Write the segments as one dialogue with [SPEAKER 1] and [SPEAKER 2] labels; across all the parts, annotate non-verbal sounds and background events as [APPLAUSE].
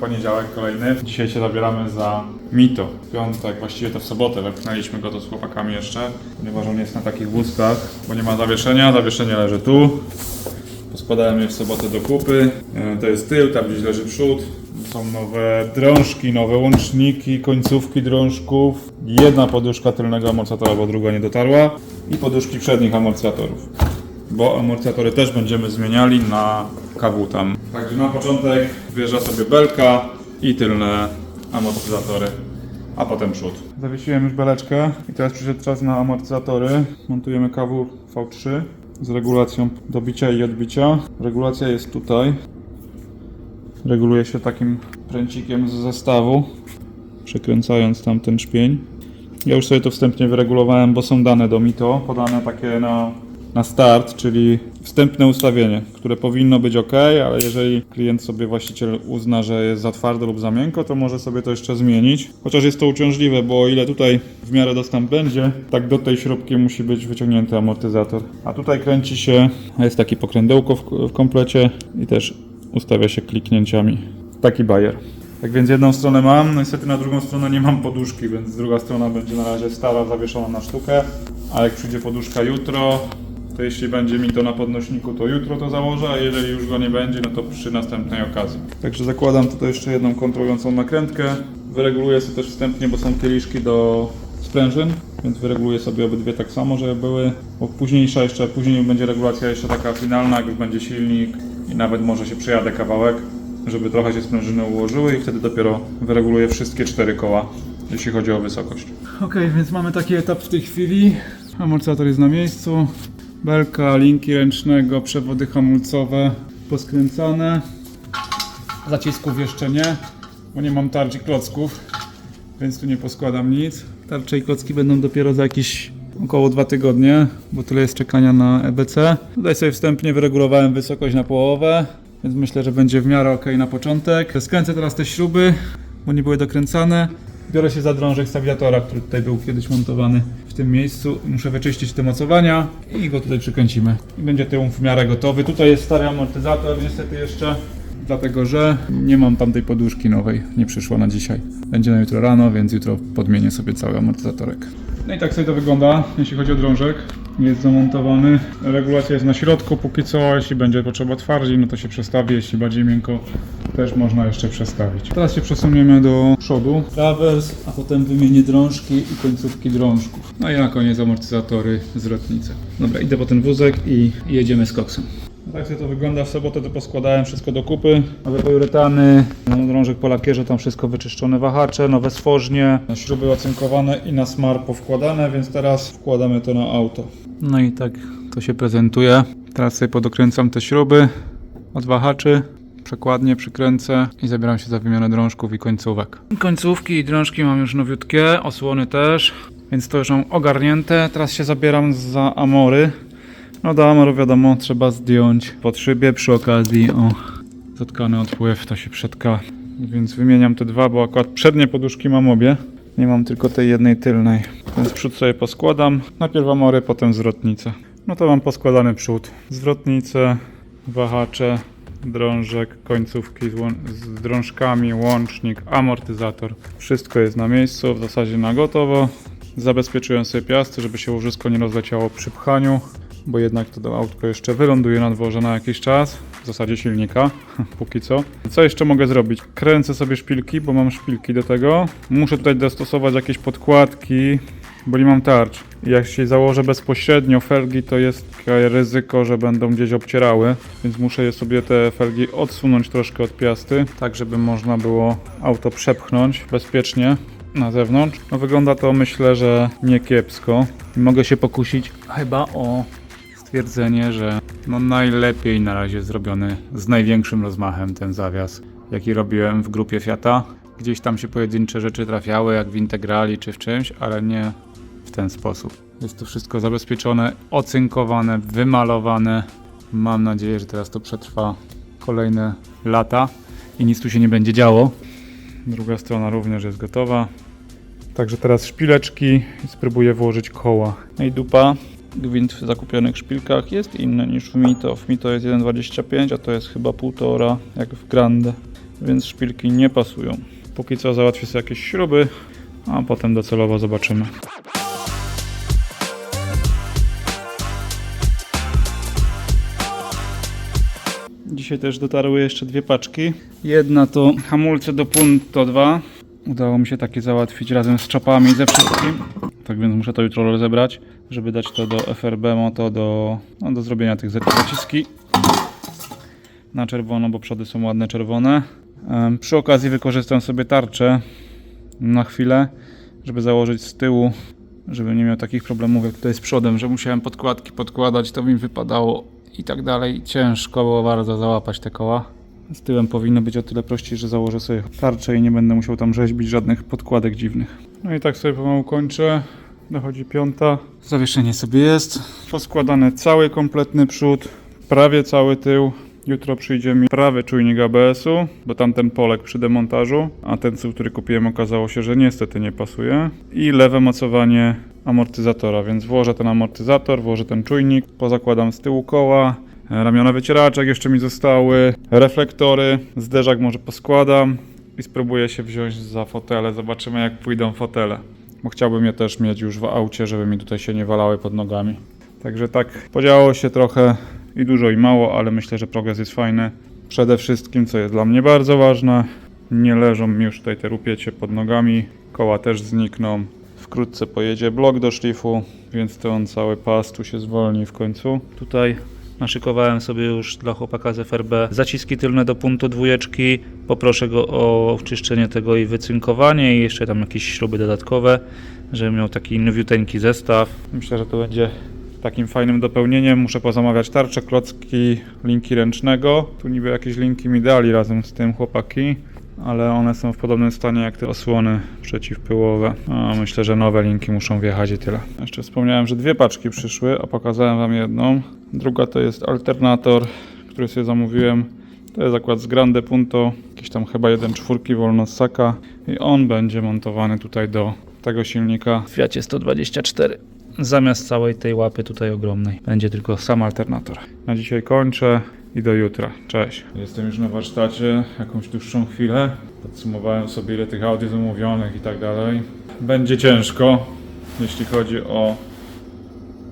[SPEAKER 1] Poniedziałek kolejny. Dzisiaj się zabieramy za Mito. Piątek, właściwie to w sobotę wepchnęliśmy go to z chłopakami jeszcze, ponieważ on jest na takich wózkach, bo nie ma zawieszenia. Zawieszenie leży tu. Poskładałem je w sobotę do kupy. E, To jest tył, tam gdzieś leży przód. Są nowe drążki, nowe łączniki, końcówki drążków. Jedna poduszka tylnego amortyzatora, bo druga nie dotarła. I poduszki przednich amortyzatorów. Bo amortyzatory też będziemy zmieniali na KW tam. Także na początek wjeżdża sobie belka i tylne amortyzatory, a potem przód. Zawiesiłem już beleczkę i teraz przyszedł czas na amortyzatory. Montujemy KW V3 z regulacją dobicia i odbicia. Regulacja jest tutaj. Reguluje się takim pręcikiem z zestawu, przekręcając tam ten szpień. Ja już sobie to wstępnie wyregulowałem, bo są dane do MITO, podane takie na, na start, czyli wstępne ustawienie, które powinno być ok, ale jeżeli klient sobie, właściciel uzna, że jest za twardo lub za miękko, to może sobie to jeszcze zmienić. Chociaż jest to uciążliwe, bo o ile tutaj w miarę dostęp będzie, tak do tej śrubki musi być wyciągnięty amortyzator. A tutaj kręci się, jest taki pokrędełko w, w komplecie i też ustawia się kliknięciami. Taki bajer. Tak więc jedną stronę mam, no niestety na drugą stronę nie mam poduszki, więc druga strona będzie na razie stara, zawieszona na sztukę. A jak przyjdzie poduszka jutro, to jeśli będzie mi to na podnośniku, to jutro to założę, a jeżeli już go nie będzie, no to przy następnej okazji. Także zakładam tutaj jeszcze jedną kontrolującą nakrętkę. Wyreguluję sobie też wstępnie, bo są kieliszki do sprężyn, więc wyreguluję sobie obydwie tak samo, żeby były, bo późniejsza jeszcze, później będzie regulacja jeszcze taka finalna, jak już będzie silnik i nawet może się przejadę kawałek, żeby trochę się sprężyny ułożyły i wtedy dopiero wyreguluję wszystkie cztery koła, jeśli chodzi o wysokość. Ok, więc mamy taki etap w tej chwili. Amortyzator jest na miejscu. Belka, linki ręcznego, przewody hamulcowe poskręcane. Zacisków jeszcze nie, bo nie mam tarczy klocków, więc tu nie poskładam nic. Tarcze i klocki będą dopiero za jakieś około dwa tygodnie, bo tyle jest czekania na EBC. Tutaj sobie wstępnie wyregulowałem wysokość na połowę, więc myślę, że będzie w miarę ok na początek. Skręcę teraz te śruby, bo nie były dokręcane. Biorę się za drążek stawiatora, który tutaj był kiedyś montowany w tym miejscu. Muszę wyczyścić te mocowania i go tutaj przykręcimy. I będzie tył w miarę gotowy. Tutaj jest stary amortyzator, niestety jeszcze dlatego że nie mam tamtej poduszki nowej, nie przyszła na dzisiaj. Będzie na jutro rano, więc jutro podmienię sobie cały amortyzatorek. No i tak sobie to wygląda, jeśli chodzi o drążek. Jest zamontowany, regulacja jest na środku póki co, jeśli będzie potrzeba twardziej, no to się przestawi, jeśli bardziej miękko, też można jeszcze przestawić. Teraz się przesuniemy do przodu, trawers, a potem wymienię drążki i końcówki drążków. No i na koniec amortyzatory, zwrotnice. Dobra, idę po ten wózek i jedziemy z koksem. Tak sobie to wygląda. W sobotę to poskładałem wszystko do kupy. Nowe poliuretany, mam drążek po lakierze, tam wszystko wyczyszczone wahacze, nowe stworznie, śruby ocynkowane i na smar powkładane, więc teraz wkładamy to na auto. No i tak to się prezentuje. Teraz sobie podokręcam te śruby od wahaczy. Przekładnie przykręcę i zabieram się za wymianę drążków i końcówek. Końcówki i drążki mam już nowiutkie, osłony też, więc to już mam ogarnięte. Teraz się zabieram za amory. No do Amoru wiadomo, trzeba zdjąć pod szybie przy okazji o zatkany odpływ, to się przetka. Więc wymieniam te dwa, bo akurat przednie poduszki mam obie. Nie mam tylko tej jednej tylnej. Więc przód sobie poskładam. Najpierw Amory, potem zwrotnicę. No to mam poskładany przód. Zwrotnice, wahacze, drążek, końcówki z, z drążkami, łącznik, amortyzator. Wszystko jest na miejscu, w zasadzie na gotowo. Zabezpieczyłem sobie piasty, żeby się łożysko nie rozleciało przy pchaniu, bo jednak to autko jeszcze wyląduje na dworze na jakiś czas, w zasadzie silnika, [LAUGHS] póki co. Co jeszcze mogę zrobić? Kręcę sobie szpilki, bo mam szpilki do tego. Muszę tutaj dostosować jakieś podkładki, bo nie mam tarcz. Jak się założę bezpośrednio felgi, to jest takie ryzyko, że będą gdzieś obcierały, więc muszę je sobie te felgi odsunąć troszkę od piasty, tak żeby można było auto przepchnąć bezpiecznie na zewnątrz. No wygląda to myślę, że nie kiepsko. Mogę się pokusić chyba o stwierdzenie, że no najlepiej na razie zrobiony z największym rozmachem ten zawias, jaki robiłem w grupie Fiata. Gdzieś tam się pojedyncze rzeczy trafiały, jak w integrali czy w czymś, ale nie w ten sposób. Jest to wszystko zabezpieczone, ocynkowane, wymalowane. Mam nadzieję, że teraz to przetrwa kolejne lata i nic tu się nie będzie działo. Druga strona również jest gotowa. Także teraz szpileczki i spróbuję włożyć koła. No i dupa. Gwint w zakupionych szpilkach jest inny niż w Mito. W Mito jest 1,25, a to jest chyba 1,5 jak w Grande. więc szpilki nie pasują. Póki co załatwię sobie jakieś śruby, a potem docelowo zobaczymy. Dzisiaj też dotarły jeszcze dwie paczki. Jedna to hamulce do Punto 2. Udało mi się takie załatwić razem z czapami ze wszystkim. Tak więc muszę to jutro rozebrać, żeby dać to do FRB Moto do, no, do zrobienia tych zaciski na czerwono, bo przody są ładne czerwone. Przy okazji wykorzystam sobie tarczę na chwilę, żeby założyć z tyłu, żeby nie miał takich problemów jak tutaj z przodem, że musiałem podkładki podkładać, to mi wypadało i tak dalej. Ciężko było bardzo załapać te koła. Z tyłem powinno być o tyle prościej, że założę sobie tarczę i nie będę musiał tam rzeźbić żadnych podkładek dziwnych. No i tak sobie pomału kończę. Dochodzi piąta. Zawieszenie sobie jest. Poskładane cały kompletny przód, prawie cały tył. Jutro przyjdzie mi prawy czujnik ABS-u, bo tamten polek przy demontażu, a ten, który kupiłem, okazało się, że niestety nie pasuje. I lewe mocowanie amortyzatora, więc włożę ten amortyzator, włożę ten czujnik, pozakładam z tyłu koła, ramiona wycieraczek jeszcze mi zostały, reflektory, zderzak może poskładam i spróbuję się wziąć za fotele. Zobaczymy jak pójdą fotele, bo chciałbym je też mieć już w aucie, żeby mi tutaj się nie walały pod nogami. Także tak, podziało się trochę i dużo i mało, ale myślę, że progres jest fajny. Przede wszystkim, co jest dla mnie bardzo ważne, nie leżą mi już tutaj te rupiecie pod nogami, koła też znikną. Wkrótce pojedzie blok do szlifu, więc ten cały pas tu się zwolni w końcu. Tutaj naszykowałem sobie już dla chłopaka z FRB zaciski tylne do punktu dwójeczki. Poproszę go o czyszczenie tego i wycynkowanie i jeszcze tam jakieś śruby dodatkowe, żeby miał taki nowiuteńki zestaw. Myślę, że to będzie takim fajnym dopełnieniem. Muszę pozamawiać tarcze, klocki, linki ręcznego. Tu niby jakieś linki mi dali razem z tym chłopaki, ale one są w podobnym stanie jak te osłony przeciwpyłowe. A myślę, że nowe linki muszą wjechać i tyle. Jeszcze wspomniałem, że dwie paczki przyszły, a pokazałem wam jedną. Druga to jest alternator, który sobie zamówiłem. To jest akurat z Grande Punto, jakiś tam chyba 1.4 wolno z Saka i on będzie montowany tutaj do tego silnika w Fiacie 124 zamiast całej tej łapy tutaj ogromnej. Będzie tylko sam alternator. Na dzisiaj kończę i do jutra. Cześć. Jestem już na warsztacie jakąś dłuższą chwilę. Podsumowałem sobie ile tych Audi zamówionych i tak dalej. Będzie ciężko, jeśli chodzi o,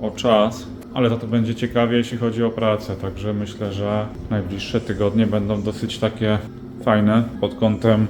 [SPEAKER 1] o czas, ale za to będzie ciekawie, jeśli chodzi o pracę. Także myślę, że najbliższe tygodnie będą dosyć takie fajne pod kątem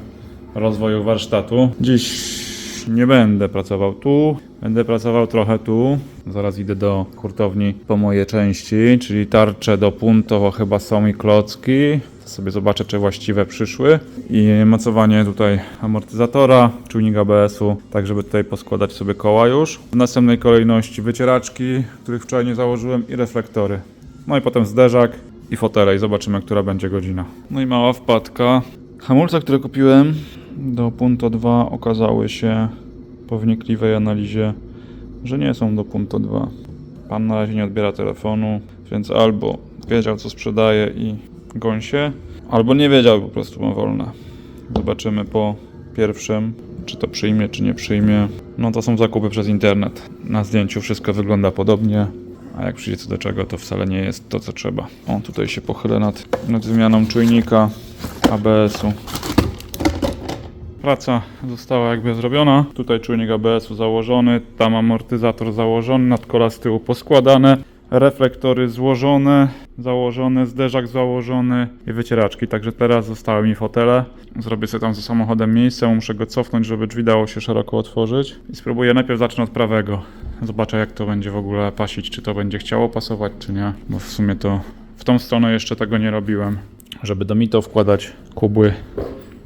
[SPEAKER 1] rozwoju warsztatu. Dziś nie będę pracował tu, będę pracował trochę tu. Zaraz idę do hurtowni po moje części, czyli tarcze do punto chyba są i klocki. Sobie zobaczę, czy właściwe przyszły. I mocowanie tutaj amortyzatora, czujnik ABS-u, tak żeby tutaj poskładać sobie koła już. W następnej kolejności wycieraczki, których wczoraj nie założyłem i reflektory. No i potem zderzak i fotele i zobaczymy, która będzie godzina. No i mała wpadka. Hamulce, które kupiłem do Punto 2 okazały się po wnikliwej analizie, że nie są do Punto 2. Pan na razie nie odbiera telefonu, więc albo wiedział co sprzedaje i goń się, albo nie wiedział po prostu ma wolne. Zobaczymy po pierwszym, czy to przyjmie, czy nie przyjmie. No to są zakupy przez internet. Na zdjęciu wszystko wygląda podobnie, a jak przyjdzie co do czego, to wcale nie jest to, co trzeba. O, tutaj się pochylę nad, nad wymianą czujnika ABS-u. Praca została jakby zrobiona. Tutaj czujnik ABS-u założony, tam amortyzator założony, nadkola z tyłu poskładane, reflektory złożone, założone, zderzak założony i wycieraczki. Także teraz zostały mi fotele. Zrobię sobie tam ze samochodem miejsce, muszę go cofnąć, żeby drzwi dało się szeroko otworzyć. I spróbuję najpierw zacznę od prawego. Zobaczę jak to będzie w ogóle pasić, czy to będzie chciało pasować, czy nie. Bo w sumie to w tą stronę jeszcze tego nie robiłem. Żeby do mito wkładać kubły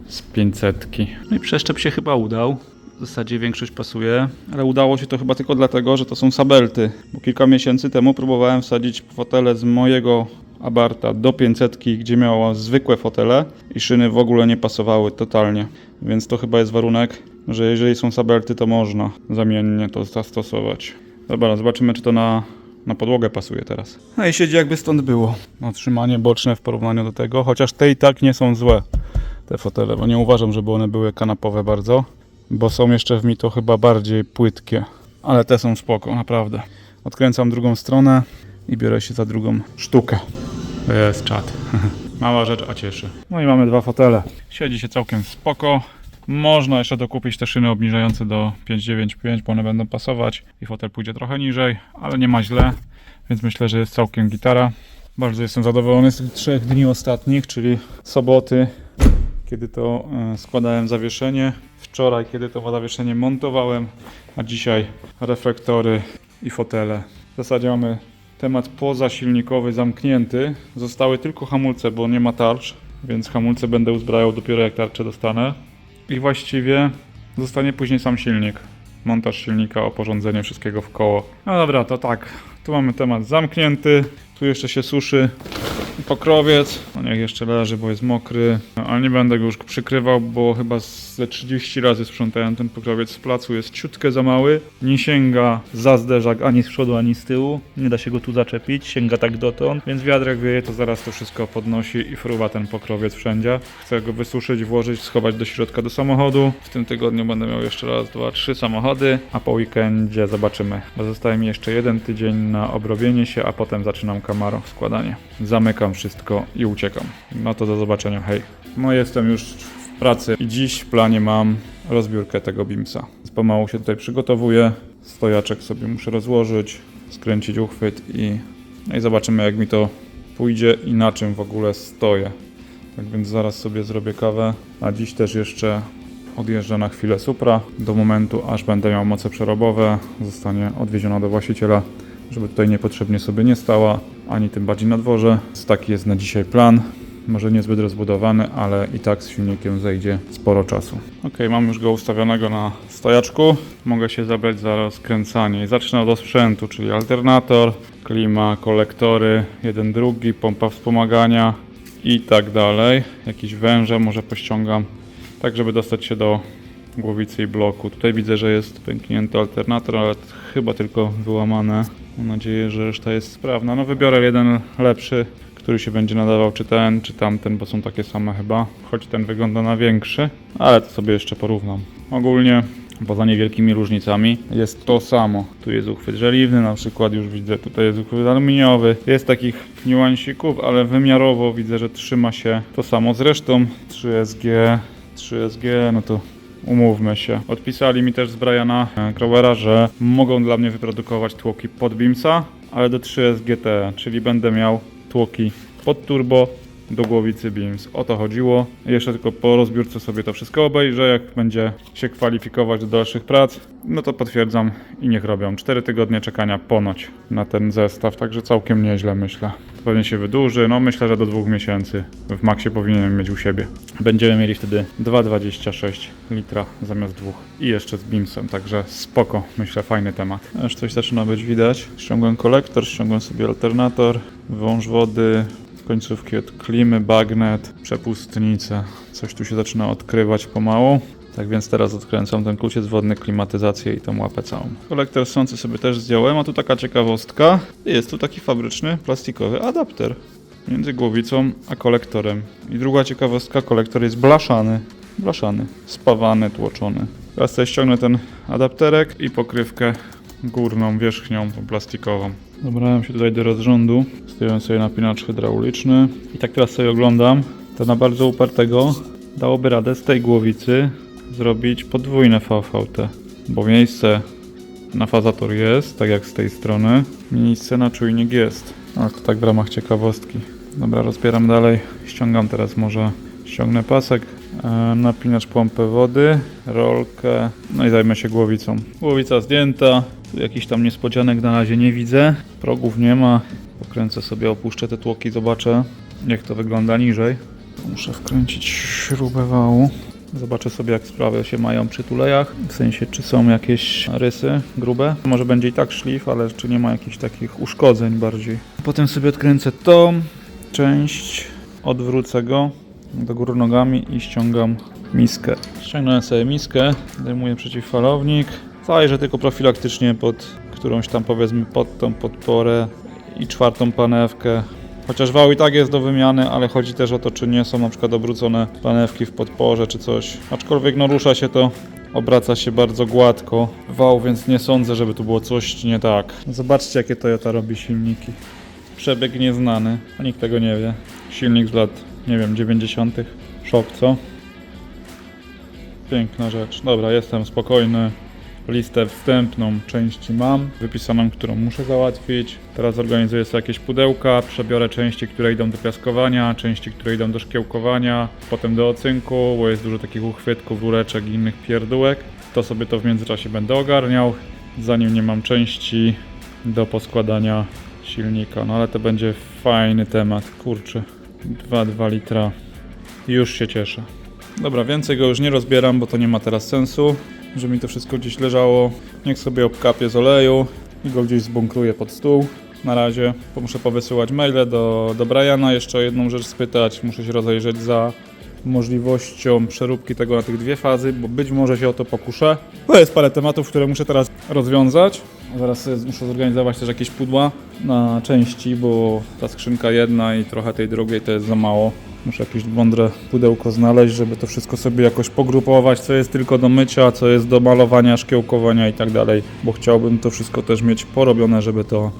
[SPEAKER 1] z 500. No i przeszczep się chyba udał. Zasadzie większość pasuje, ale udało się to chyba tylko dlatego, że to są sabelty. Bo kilka miesięcy temu próbowałem wsadzić fotele z mojego Abarta do 500, gdzie miała zwykłe fotele i szyny w ogóle nie pasowały totalnie. Więc to chyba jest warunek, że jeżeli są sabelty, to można zamiennie to zastosować. Dobra, zobaczymy, czy to na, na podłogę pasuje teraz. No i siedzi jakby stąd było. Otrzymanie boczne w porównaniu do tego, chociaż te i tak nie są złe te fotele, bo nie uważam, żeby one były kanapowe bardzo, bo są jeszcze w mi to chyba bardziej płytkie, ale te są spoko, naprawdę. Odkręcam drugą stronę i biorę się za drugą sztukę. To jest czat. [LAUGHS] Mała rzecz, a cieszy. No i mamy dwa fotele. Siedzi się całkiem spoko. Można jeszcze dokupić te szyny obniżające do 595, bo one będą pasować i fotel pójdzie trochę niżej, ale nie ma źle, więc myślę, że jest całkiem gitara. Bardzo jestem zadowolony z tych trzech dni ostatnich, czyli soboty, kiedy to e, składałem zawieszenie, wczoraj, kiedy to zawieszenie montowałem, a dzisiaj reflektory i fotele. W zasadzie mamy temat pozasilnikowy zamknięty. Zostały tylko hamulce, bo nie ma tarcz, więc hamulce będę uzbrajał dopiero jak tarczę dostanę. I właściwie zostanie później sam silnik. Montaż silnika, oporządzenie wszystkiego w koło. No dobra, to tak. Tu mamy temat zamknięty. Tu jeszcze się suszy pokrowiec. No niech jeszcze leży, bo jest mokry. Ale nie będę go już przykrywał, bo chyba ze 30 razy sprzątałem ten pokrowiec z placu. Jest ciutkę za mały. Nie sięga za zderzak ani z przodu, ani z tyłu. Nie da się go tu zaczepić. Sięga tak dotąd. Więc wiatrek wieje, to zaraz to wszystko podnosi i fruwa ten pokrowiec wszędzie. Chcę go wysuszyć, włożyć, schować do środka do samochodu. W tym tygodniu będę miał jeszcze raz, dwa, trzy samochody. A po weekendzie zobaczymy. Bo zostaje mi jeszcze jeden tydzień na obrobienie się, a potem zaczynam Camaro składanie. Zamykam wszystko i uciekam. No to do zobaczenia, hej. No jestem już w pracy i dziś w planie mam rozbiórkę tego Bimsa. Pomału się tutaj przygotowuję. Stojaczek sobie muszę rozłożyć, skręcić uchwyt i, no i zobaczymy jak mi to pójdzie i na czym w ogóle stoję. Tak więc zaraz sobie zrobię kawę, a dziś też jeszcze odjeżdżę na chwilę Supra do momentu aż będę miał moce przerobowe, zostanie odwieziona do właściciela, żeby tutaj niepotrzebnie sobie nie stała, ani tym bardziej na dworze. Więc taki jest na dzisiaj plan. Może niezbyt rozbudowany, ale i tak z silnikiem zejdzie sporo czasu. Ok, mam już go ustawionego na stojaczku. Mogę się zabrać za rozkręcanie. Zacznę od sprzętu, czyli alternator, klima, kolektory, jeden drugi, pompa wspomagania i tak dalej. Jakieś węże może pościągam, tak żeby dostać się do głowicy i bloku. Tutaj widzę, że jest pęknięty alternator, ale chyba tylko wyłamane. Mam nadzieję, że reszta jest sprawna. No wybiorę jeden lepszy, który się będzie nadawał, czy ten, czy tamten, bo są takie same chyba. Choć ten wygląda na większy, ale to sobie jeszcze porównam. Ogólnie poza niewielkimi różnicami jest to samo. Tu jest uchwyt żeliwny, na przykład już widzę, tutaj jest uchwyt aluminiowy. Jest takich niuansików, ale wymiarowo widzę, że trzyma się to samo. Zresztą 3SG, 3SG, no to umówmy się. Odpisali mi też z Briana e, Crowera, że mogą dla mnie wyprodukować tłoki pod Beamsa, ale do 3SGT, czyli będę miał tłoki pod turbo do głowicy Beams. O to chodziło. Jeszcze tylko po rozbiórce sobie to wszystko obejrzę. Jak będzie się kwalifikować do dalszych prac, no to potwierdzam i niech robią. 4 tygodnie czekania ponoć na ten zestaw, także całkiem nieźle myślę. Pewnie się wydłuży, no myślę, że do dwóch miesięcy w maksie powinienem mieć u siebie. Będziemy mieli wtedy 2,26 litra zamiast dwóch i jeszcze z Beamsem, także spoko, myślę, fajny temat. Już coś zaczyna być widać. Ściągłem kolektor, ściągłem sobie alternator, wąż wody, końcówki od klimy, bagnet, przepustnice. Coś tu się zaczyna odkrywać pomału. Tak więc teraz odkręcam ten kluciec wodny, klimatyzację i tą łapę całą. Kolektor sący sobie też zdjąłem, a tu taka ciekawostka. Jest tu taki fabryczny, plastikowy adapter między głowicą a kolektorem. I druga ciekawostka, kolektor jest blaszany. Blaszany, spawany, tłoczony. Teraz sobie ściągnę ten adapterek i pokrywkę górną, wierzchnią, plastikową. Dobrałem się tutaj do rozrządu, stoją sobie napinacz hydrauliczny i tak teraz sobie oglądam, to na bardzo upartego dałoby radę z tej głowicy zrobić podwójne VVT, bo miejsce na fazator jest, tak jak z tej strony, miejsce na czujnik jest. Ale to tak w ramach ciekawostki. Dobra, rozbieram dalej, ściągam teraz może, ściągnę pasek, e, napinacz pompy wody, rolkę, no i zajmę się głowicą. Głowica zdjęta, tu jakichś tam niespodzianek na razie nie widzę, progów nie ma, pokręcę sobie, opuszczę te tłoki, zobaczę jak to wygląda niżej. Muszę wkręcić śrubę wału. Zobaczę sobie, jak sprawy się mają przy tulejach. W sensie, czy są jakieś rysy grube. Może będzie i tak szlif, ale czy nie ma jakichś takich uszkodzeń bardziej. Potem sobie odkręcę tą część, odwrócę go do góry nogami i ściągam miskę. Ściągnąłem sobie miskę, zdejmuję przeciwfalownik. Zajrzę tylko profilaktycznie pod którąś tam powiedzmy pod tą podporę i czwartą panewkę. Chociaż wał i tak jest do wymiany, ale chodzi też o to, czy nie są na przykład obrócone panewki w podporze czy coś. Aczkolwiek no rusza się to, obraca się bardzo gładko wał, więc nie sądzę, żeby tu było coś nie tak. Zobaczcie jakie Toyota robi silniki. Przebieg nieznany, nikt tego nie wie. Silnik z lat nie wiem, 90. Szok, co? Piękna rzecz. Dobra, jestem spokojny. Listę wstępną części mam, wypisaną, którą muszę załatwić. Teraz zorganizuję sobie jakieś pudełka, przebiorę części, które idą do piaskowania, części, które idą do szkiełkowania, potem do ocynku, bo jest dużo takich uchwytków, rureczek i innych pierdółek. To sobie to w międzyczasie będę ogarniał, zanim nie mam części do poskładania silnika. No ale to będzie fajny temat, kurczę. 2,2 litra. Już się cieszę. Dobra, więcej go już nie rozbieram, bo to nie ma teraz sensu, że mi to wszystko gdzieś leżało. Niech sobie obkapię z oleju i go gdzieś zbunkruję pod stół. Na razie muszę powysyłać maile do, do Briana, jeszcze jedną rzecz spytać. Muszę się rozejrzeć za możliwością przeróbki tego na tych dwie fazy, bo być może się o to pokuszę. To jest parę tematów, które muszę teraz rozwiązać. Zaraz muszę zorganizować też jakieś pudła na części, bo ta skrzynka jedna i trochę tej drugiej to jest za mało. Muszę jakieś mądre pudełko znaleźć, żeby to wszystko sobie jakoś pogrupować, co jest tylko do mycia, co jest do malowania, szkiełkowania i tak dalej, bo chciałbym to wszystko też mieć porobione, żeby to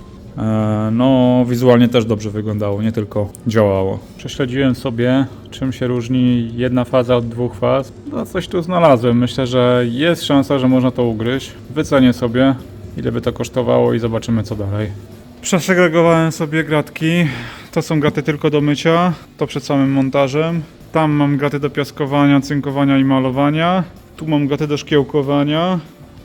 [SPEAKER 1] no wizualnie też dobrze wyglądało, nie tylko działało. Prześledziłem sobie, czym się różni jedna faza od dwóch faz. No coś tu znalazłem, myślę, że jest szansa, że można to ugryźć. Wycenię sobie, ile by to kosztowało i zobaczymy co dalej. Przesegregowałem sobie gratki. To są graty tylko do mycia, to przed samym montażem. Tam mam graty do piaskowania, cynkowania i malowania. Tu mam graty do szkiełkowania,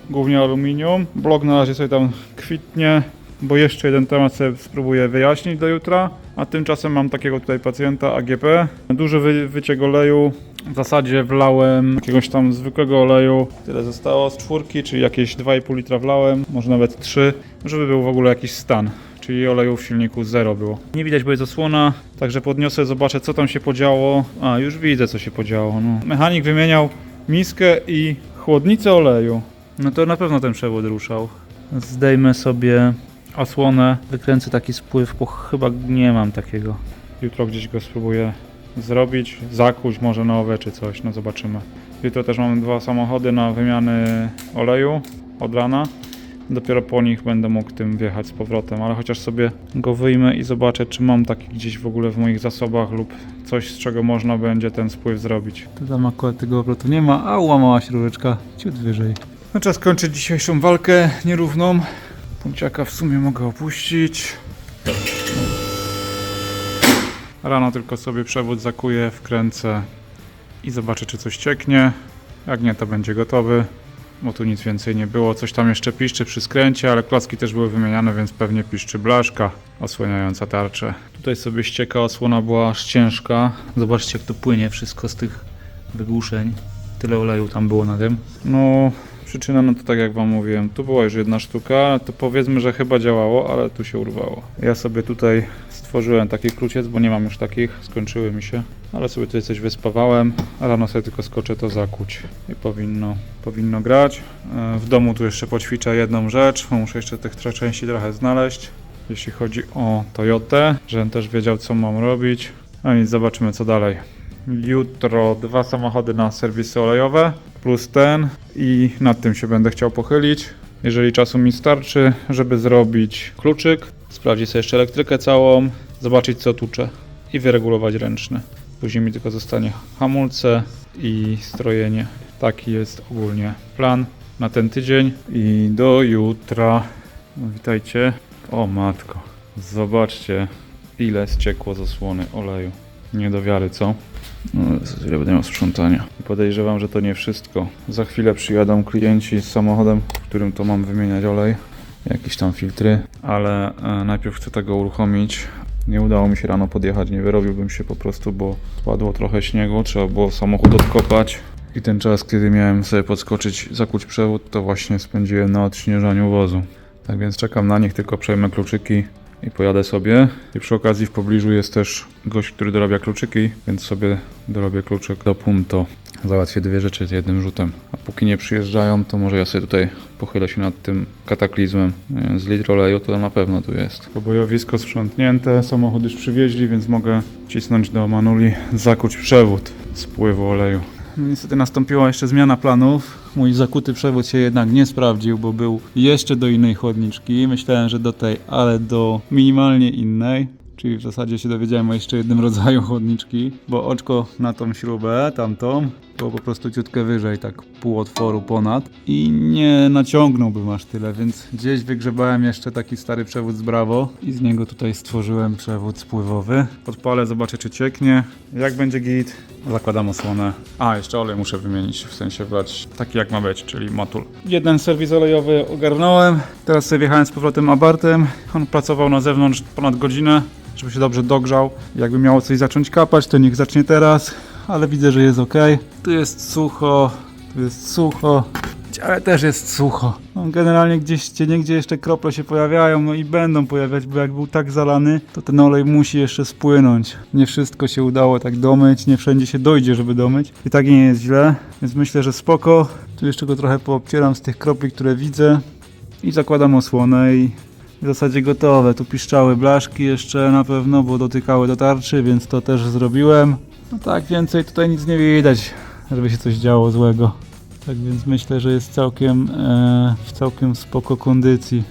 [SPEAKER 1] głównie aluminium. Blok na razie sobie tam kwitnie, bo jeszcze jeden temat sobie spróbuję wyjaśnić do jutra. A tymczasem mam takiego tutaj pacjenta AGP. Duży wy, wyciek oleju. W zasadzie wlałem jakiegoś tam zwykłego oleju. Tyle zostało z czwórki, czyli jakieś 2,5 litra wlałem, może nawet 3, żeby był w ogóle jakiś stan. Czyli oleju w silniku zero było. Nie widać, bo jest osłona, także podniosę, zobaczę co tam się podziało. A, już widzę co się podziało. No. Mechanik wymieniał miskę i chłodnicę oleju. No to na pewno ten przewód ruszał. Zdejmę sobie osłonę, wykręcę taki spływ, bo chyba nie mam takiego. Jutro gdzieś go spróbuję zrobić, zakuć może nowe czy coś, no zobaczymy. Jutro też mamy dwa samochody na wymiany oleju od rana. Dopiero po nich będę mógł tym wjechać z powrotem, ale chociaż sobie go wyjmę i zobaczę, czy mam taki gdzieś w ogóle w moich zasobach lub coś, z czego można będzie ten spływ zrobić. Tu tam akurat tego obrotu nie ma, a ułamała się rureczka ciut wyżej. No czas kończyć dzisiejszą walkę nierówną. Punkciaka w sumie mogę opuścić. Rano tylko sobie przewód zakuję, wkręcę i zobaczę, czy coś cieknie. Jak nie, to będzie gotowy bo tu nic więcej nie było. Coś tam jeszcze piszczy przy skręcie, ale klocki też były wymieniane, więc pewnie piszczy blaszka osłaniająca tarczę. Tutaj sobie ścieka, osłona była aż ciężka. Zobaczcie jak to płynie wszystko z tych wygłuszeń. Tyle oleju tam było na tym. No, przyczyna no to tak jak wam mówiłem, tu była już jedna sztuka, to powiedzmy, że chyba działało, ale tu się urwało. Ja sobie tutaj stworzyłem taki kluciec, bo nie mam już takich, skończyły mi się. Ale sobie tutaj coś wyspawałem, rano sobie tylko skoczę to zakuć i powinno, powinno grać. E, W domu tu jeszcze poćwiczę jedną rzecz, muszę jeszcze tych trzech części trochę znaleźć. Jeśli chodzi o Toyotę, żebym też wiedział co mam robić. A nic, zobaczymy co dalej. Jutro dwa samochody na serwisy olejowe, plus ten i nad tym się będę chciał pochylić. Jeżeli czasu mi starczy, żeby zrobić kluczyk, sprawdzić sobie jeszcze elektrykę całą, zobaczyć co tuczę i wyregulować ręczny. Później mi tylko zostanie hamulce i strojenie. Taki jest ogólnie plan na ten tydzień i do jutra. Witajcie. O matko, zobaczcie ile ściekło z osłony oleju. Nie do wiary, co? No, ile będę miał sprzątania. Podejrzewam, że to nie wszystko. Za chwilę przyjadą klienci z samochodem, w którym to mam wymieniać olej. Jakieś tam filtry, ale e, najpierw chcę tego uruchomić. Nie udało mi się rano podjechać, nie wyrobiłbym się po prostu, bo padło trochę śniegu, trzeba było samochód odkopać. I ten czas, kiedy miałem sobie podskoczyć, zakuć przewód, to właśnie spędziłem na odśnieżaniu wozu. Tak więc czekam na nich, tylko przejmę kluczyki i pojadę sobie. I przy okazji w pobliżu jest też gość, który dorabia kluczyki, więc sobie dorobię kluczyk do Punto. Załatwię dwie rzeczy z jednym rzutem. A póki nie przyjeżdżają, to może ja sobie tutaj pochylę się nad tym kataklizmem. Z litr oleju to na pewno tu jest. Pobojowisko sprzątnięte, samochód już przywieźli, więc mogę cisnąć do manuli, zakuć przewód z pływu oleju. Niestety nastąpiła jeszcze zmiana planów. Mój zakuty przewód się jednak nie sprawdził, bo był jeszcze do innej chłodniczki. Myślałem, że do tej, ale do minimalnie innej. Czyli w zasadzie się dowiedziałem o jeszcze jednym rodzaju chłodniczki, bo oczko na tą śrubę, tamtą, było po prostu ciutkę wyżej, tak pół otworu ponad i nie naciągnąłbym aż tyle, więc gdzieś wygrzebałem jeszcze taki stary przewód z Bravo i z niego tutaj stworzyłem przewód spływowy. Podpalę, zobaczę czy cieknie, jak będzie git, zakładam osłonę. A, jeszcze olej muszę wymienić, w sensie wlać taki jak ma być, czyli motul. Jeden serwis olejowy ogarnąłem, teraz sobie wjechałem z powrotem abartem, on pracował na zewnątrz ponad godzinę, żeby się dobrze dogrzał. Jakby miało coś zacząć kapać, to niech zacznie teraz, ale widzę, że jest ok. Tu jest sucho, tu jest sucho, ale też jest sucho. No, generalnie gdzieś gdzie niegdzie jeszcze krople się pojawiają, no i będą pojawiać, bo jak był tak zalany, to ten olej musi jeszcze spłynąć. Nie wszystko się udało tak domyć, nie wszędzie się dojdzie, żeby domyć. I tak nie jest źle, więc myślę, że spoko. Tu jeszcze go trochę poobcieram z tych kropli, które widzę i zakładam osłonę i w zasadzie gotowe. Tu piszczały blaszki jeszcze na pewno, bo dotykały do tarczy, więc to też zrobiłem. No tak, więcej tutaj nic nie widać, żeby się coś działo złego. Tak więc myślę, że jest całkiem e, w całkiem spoko kondycji.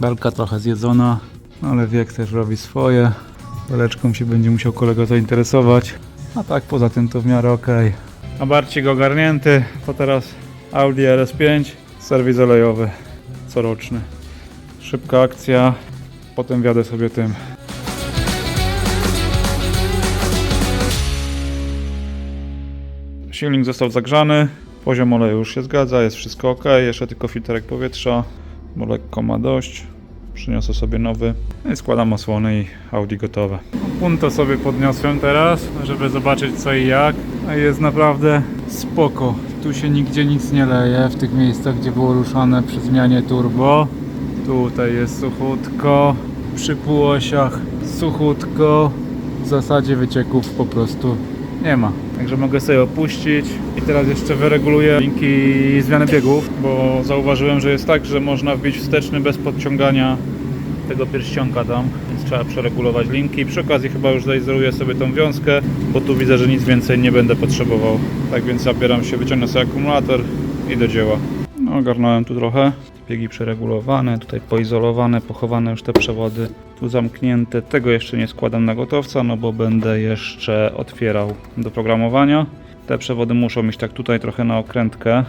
[SPEAKER 1] Belka trochę zjedzona, ale wiek też robi swoje. Beleczką się będzie musiał kolega zainteresować. A tak poza tym to w miarę ok. A Barcik ogarnięty, to teraz Audi RS5, serwis olejowy coroczny. Szybka akcja, potem wjadę sobie tym. Silnik został zagrzany, poziom oleju już się zgadza, jest wszystko ok, jeszcze tylko filterek powietrza, bo lekko ma dość. Przyniosę sobie nowy No i składam osłony i Audi gotowe. Punto sobie podniosłem teraz, żeby zobaczyć co i jak. Jest naprawdę spoko. Tu się nigdzie nic nie leje w tych miejscach, gdzie było ruszane przy zmianie turbo. Tutaj jest suchutko, przy półosiach suchutko. W zasadzie wycieków po prostu nie ma. Także mogę sobie opuścić i teraz jeszcze wyreguluję linki zmiany biegów, bo zauważyłem, że jest tak, że można wbić wsteczny bez podciągania tego pierścionka tam, więc trzeba przeregulować linki. Przy okazji chyba już zaizoluję sobie tą wiązkę, bo tu widzę, że nic więcej nie będę potrzebował. Tak więc zabieram się, wyciągnę sobie akumulator i do dzieła. No, ogarnąłem tu trochę. Biegi przeregulowane, tutaj poizolowane, pochowane już te przewody. Tu zamknięte. Tego jeszcze nie składam na gotowca, no bo będę jeszcze otwierał do programowania. Te przewody muszą mieć tak tutaj trochę na okrętkę.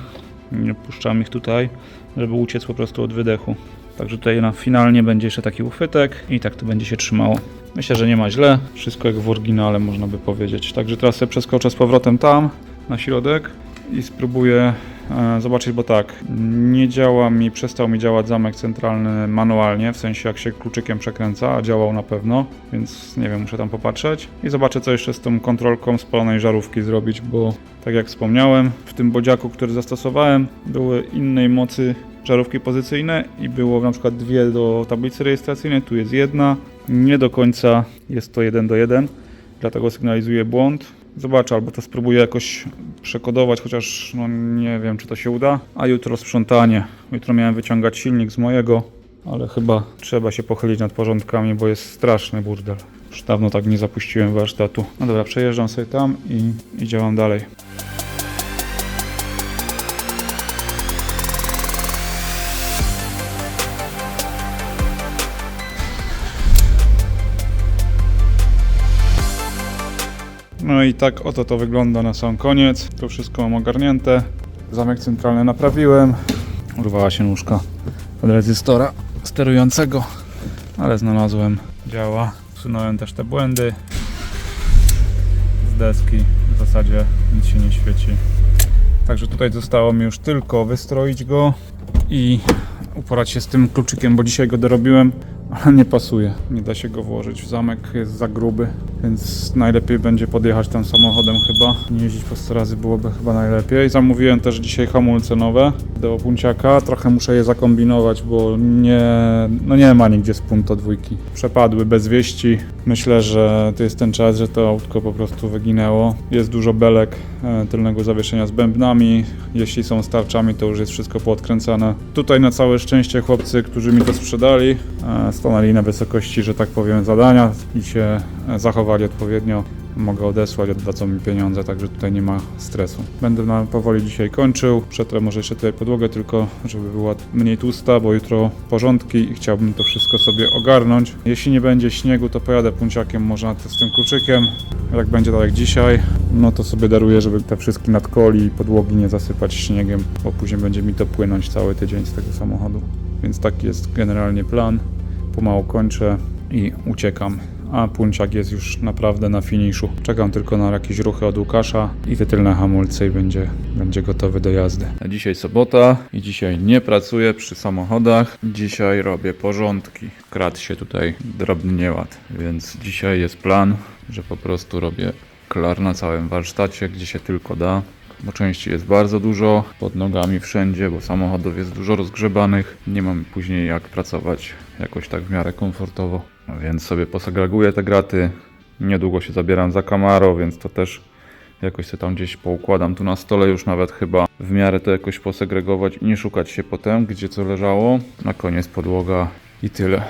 [SPEAKER 1] Nie puszczam ich tutaj, żeby uciec po prostu od wydechu. Także tutaj na finalnie będzie jeszcze taki uchwytek i tak to będzie się trzymało. Myślę, że nie ma źle. Wszystko jak w oryginale można by powiedzieć. Także teraz sobie przeskoczę z powrotem tam, na środek i spróbuję e, zobaczyć, bo tak, nie działa mi, przestał mi działać zamek centralny manualnie, w sensie jak się kluczykiem przekręca, a działał na pewno, więc nie wiem, muszę tam popatrzeć i zobaczę co jeszcze z tą kontrolką spalonej żarówki zrobić, bo tak jak wspomniałem, w tym bodziaku, który zastosowałem, były innej mocy żarówki pozycyjne i było na przykład dwie do tablicy rejestracyjnej, tu jest jedna, nie do końca jest to jeden do jeden, dlatego sygnalizuje błąd. Zobaczę, albo to spróbuję jakoś przekodować, chociaż no nie wiem, czy to się uda. A jutro sprzątanie. Jutro miałem wyciągać silnik z mojego, ale chyba trzeba się pochylić nad porządkami, bo jest straszny burdel. Już dawno tak nie zapuściłem warsztatu. No dobra, przejeżdżam sobie tam i, i działam dalej. No i tak oto to wygląda na sam koniec. To wszystko mam ogarnięte. Zamek centralny naprawiłem. Urwała się nóżka od rezystora sterującego, ale znalazłem. Działa. Usunąłem też te błędy z deski. W zasadzie nic się nie świeci. Także tutaj zostało mi już tylko wystroić go i uporać się z tym kluczykiem, bo dzisiaj go dorobiłem, ale nie pasuje. Nie da się go włożyć zamek, jest za gruby, więc najlepiej będzie podjechać tam samochodem chyba. Nie jeździć po 100 razy byłoby chyba najlepiej. Zamówiłem też dzisiaj hamulce nowe do punciaka. Trochę muszę je zakombinować, bo nie, no nie ma nigdzie z punto dwójki. Przepadły bez wieści. Myślę, że to jest ten czas, że to autko po prostu wyginęło. Jest dużo belek e, tylnego zawieszenia z bębnami. Jeśli są starczami, to już jest wszystko poodkręcane. Tutaj na całe szczęście chłopcy, którzy mi to sprzedali, e, stanęli na wysokości, że tak powiem, zadania i się zachowali odpowiednio. mogę odesłać, oddadzą mi pieniądze, także tutaj nie ma stresu. Będę na, powoli dzisiaj kończył, przetrę może jeszcze tutaj podłogę, tylko żeby była mniej tłusta, bo jutro porządki i chciałbym to wszystko sobie ogarnąć. Jeśli nie będzie śniegu, to pojadę punciakiem może z tym kluczykiem. Jak będzie tak jak dzisiaj, no to sobie daruję, żeby te wszystkie nadkoli i podłogi nie zasypać śniegiem, bo później będzie mi to płynąć cały tydzień z tego samochodu. Więc taki jest generalnie plan. Pomału kończę i uciekam. A punciak jest już naprawdę na finiszu. Czekam tylko na jakieś ruchy od Łukasza i te tylne hamulce i będzie, będzie gotowy do jazdy. A dzisiaj sobota i dzisiaj nie pracuję przy samochodach. Dzisiaj robię porządki. Krat się tutaj drobny nieład, więc dzisiaj jest plan, że po prostu robię klar na całym warsztacie, gdzie się tylko da. Bo części jest bardzo dużo, pod nogami wszędzie, bo samochodów jest dużo rozgrzebanych. Nie mam później jak pracować jakoś tak w miarę komfortowo. No więc sobie posegreguję te graty. Niedługo się zabieram za Camaro, więc to też jakoś się tam gdzieś poukładam tu na stole już nawet chyba w miarę to jakoś posegregować i nie szukać się potem, gdzie co leżało. Na koniec podłoga i tyle.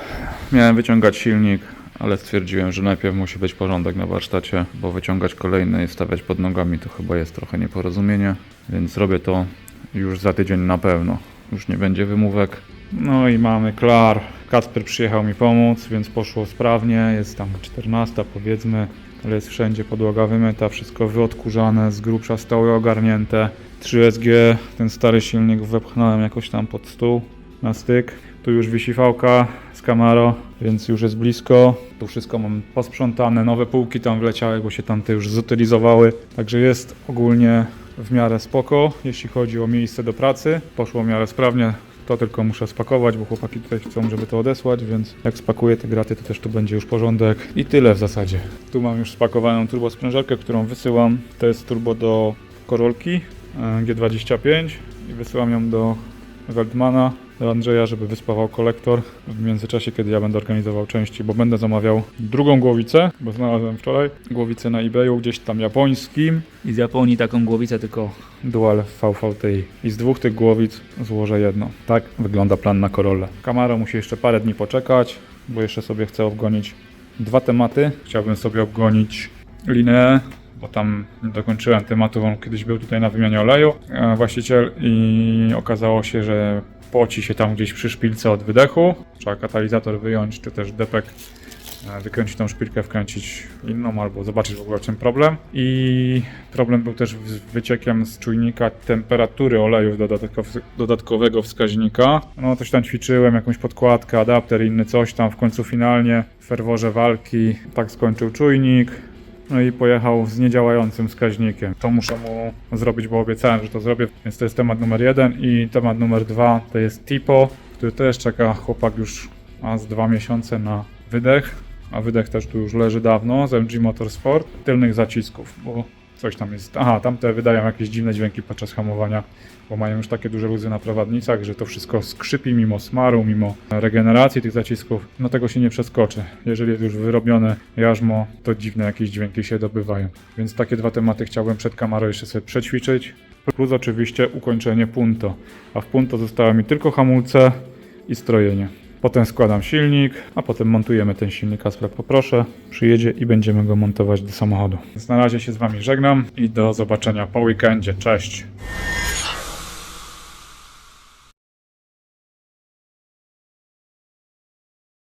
[SPEAKER 1] Miałem wyciągać silnik, ale stwierdziłem, że najpierw musi być porządek na warsztacie, bo wyciągać kolejny i stawiać pod nogami to chyba jest trochę nieporozumienie, więc robię to już za tydzień na pewno. Już nie będzie wymówek. No i mamy klar. Kacper przyjechał mi pomóc, więc poszło sprawnie. Jest tam 14 powiedzmy, ale jest wszędzie podłoga wymyta, wszystko wyodkurzane, z grubsza stoły ogarnięte. 3SG, ten stary silnik wepchnąłem jakoś tam pod stół na styk. Tu już wisi fałka z Camaro, więc już jest blisko. Tu wszystko mam posprzątane, nowe półki tam wleciały, bo się tamte już zutylizowały. Także jest ogólnie w miarę spoko, jeśli chodzi o miejsce do pracy. Poszło w miarę sprawnie. To tylko muszę spakować, bo chłopaki tutaj chcą, żeby to odesłać, więc jak spakuję te graty, to też tu będzie już porządek. I tyle w zasadzie. Tu mam już spakowaną turbosprężarkę, którą wysyłam. To jest turbo do Korolki e, G25 i wysyłam ją do Weltmana, do Andrzeja, żeby wyspawał kolektor w międzyczasie, kiedy ja będę organizował części, bo będę zamawiał drugą głowicę, bo znalazłem wczoraj głowicę na eBayu gdzieś tam japońskim i z Japonii taką głowicę tylko dual VVTI i z dwóch tych głowic złożę jedną. Tak wygląda plan na Corolla. Camaro musi jeszcze parę dni poczekać, bo jeszcze sobie chcę obgonić dwa tematy. Chciałbym sobie obgonić Lineę, bo tam dokończyłem tematu, on kiedyś był tutaj na wymianie oleju, e, właściciel i okazało się, że poci się tam gdzieś przy szpilce od wydechu. Trzeba katalizator wyjąć, czy też depek e, wykręcić tą szpilkę, wkręcić inną, albo zobaczyć w ogóle czym problem. I problem był też z wyciekiem z czujnika temperatury oleju dodatkow- dodatkowego wskaźnika. No coś tam ćwiczyłem, jakąś podkładkę, adapter, inny coś tam. W końcu finalnie w ferworze walki tak skończył czujnik. No i pojechał z niedziałającym wskaźnikiem. To muszę mu zrobić, bo obiecałem, że to zrobię. Więc to jest temat numer jeden. I temat numer dwa to jest Tipo, który też czeka chłopak już z dwa miesiące na wydech. A wydech też tu już leży dawno z MG Motorsport. Tylnych zacisków, bo coś tam jest. Aha, tamte wydają jakieś dziwne dźwięki podczas hamowania, bo mają już takie duże luzy na prowadnicach, że to wszystko skrzypi mimo smaru, mimo regeneracji tych zacisków. No tego się nie przeskoczy. Jeżeli jest już wyrobione jarzmo, to dziwne jakieś dźwięki się dobywają. Więc takie dwa tematy chciałbym przed kamerą jeszcze sobie przećwiczyć. Plus oczywiście ukończenie Punto. A w Punto zostały mi tylko hamulce i strojenie. Potem składam silnik, a potem montujemy ten silnik. Kasper poproszę, przyjedzie i będziemy go montować do samochodu. Więc na razie się z Wami żegnam i do zobaczenia po weekendzie. Cześć!